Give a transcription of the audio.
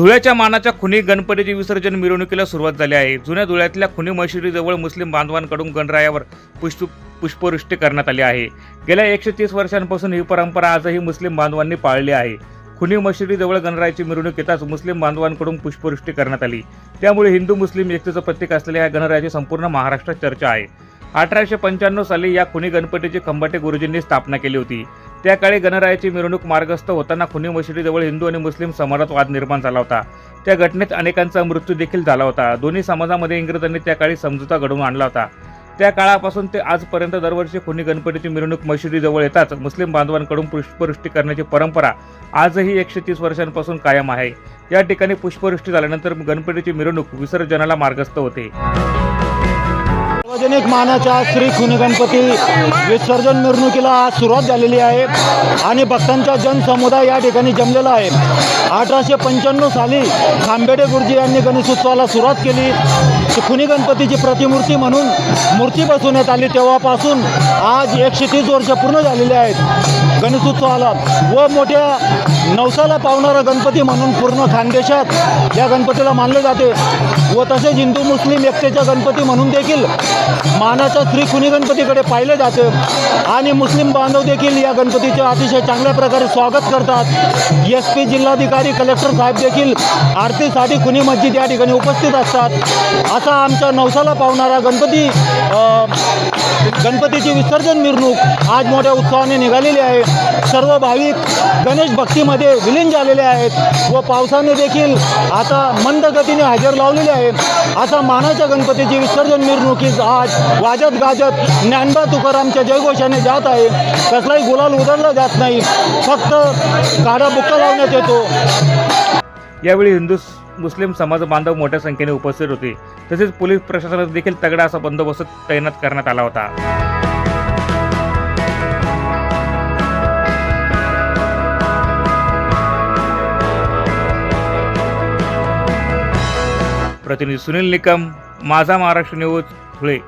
धुळ्याच्या मानाच्या खुनी गणपतीची विसर्जन मिरवणुकीला सुरुवात झाली आहे. जुन्या धुळ्यातल्या खुनी मशिदीजवळ मुस्लिम बांधवांकडून गणरायावर पुष्प पुष्पवृष्टी करण्यात आली आहे. गेल्या एकशे तीस वर्षांपासून ही परंपरा आजही मुस्लिम बांधवांनी पाळली आहे. खुनी मशिदीजवळ गणरायाची मिरवणूक येताच मुस्लिम बांधवांकडून पुष्पवृष्टी करण्यात आली. त्यामुळे हिंदू मुस्लिम एकतेचं प्रतीक असलेल्या या गणरायाची संपूर्ण महाराष्ट्रात चर्चा आहे. अठराशे पंच्याण्णव साली या खुनी गणपतीची खंबाटे गुरुजींनी स्थापना केली होती. त्या काळी गणरायाची मिरवणूक मार्गस्थ होताना खुनी मशिदीजवळ हिंदू आणि मुस्लिम समाजात वाद निर्माण झाला होता. त्या घटनेत अनेकांचा मृत्यू देखील झाला होता. दोन्ही समाजामध्ये इंग्रजांनी त्या काळी समजुता घडवून आणला होता. त्या काळापासून ते आजपर्यंत दरवर्षी खुनी गणपतीची मिरवणूक मशिदीजवळ येताच मुस्लिम बांधवांकडून पुष्पवृष्टी करण्याची परंपरा आजही एकशे तीस वर्षांपासून कायम आहे. या ठिकाणी पुष्पवृष्टी झाल्यानंतर गणपतीची मिरवणूक विसर्जनाला मार्गस्थ होते. सार्वजनिक मानाच्या श्री खुनी गणपती विसर्जन मिरवणुकीला आज सुरुवात झालेली आहे आणि भक्तांचा जनसमुदाय या ठिकाणी जमलेला आहे. अठराशे पंच्याण्णव साली खांबेडे गुरुजी यांनी गणेशोत्सवाला सुरुवात केली. खुनी गणपतीची प्रतिमूर्ती म्हणून मूर्ती बसवण्यात आली. तेव्हापासून आज एकशे तीस वर्ष पूर्ण झालेली आहेत. गणेशोत्सवाला व मोठ्या नवसाला पावणारा गणपती म्हणून पूर्ण खानदेशात या गणपतीला मानले जाते व तसेच हिंदू मुस्लिम एकतेचा गणपती म्हणून देखील मानाच्या त्रिकुणी गणपतीकडे पाहिले जाते. आणि मुस्लिम बांधव देखील या गणपतीचे अतिशय चांगल्या प्रकारे स्वागत करतात. एस पी जिल्हाधिकारी कलेक्टर साहेब देखील आरतीसाठी खुनी मस्जिद या ठिकाणी उपस्थित असतात. असा आमच्या नवसाला पावणारा गणपती गणपतीची विसर्जन मिरवणूक आज मोठ्या उत्साहाने निघालेली आहे. सर्व भाविक गणेश भक्तीमध्ये विलीन झालेले आहेत व पावसाने देखील आता मंद गतीने हजेर लावलेले आहे असा मानाच्या गणपतीची विसर्जन मिरवणुकीस आज वाजत गाजत ज्ञानबा तुकारामच्या जयघोषाने जात आहे. कसलाही गुलाल उधळला जात नाही. फक्त काढा बुक्का लावण्यात येतो. यावेळी हिंदू मुस्लिम समाज बांधव मोठ्या संख्येने उपस्थित होते. तसेच पोलीस प्रशासनात देखील तगडा असा बंदोबस्त तैनात करण्यात आला होता. प्रतिनिधी सुनील निकम माझा महाराष्ट्र न्यूज धुळे.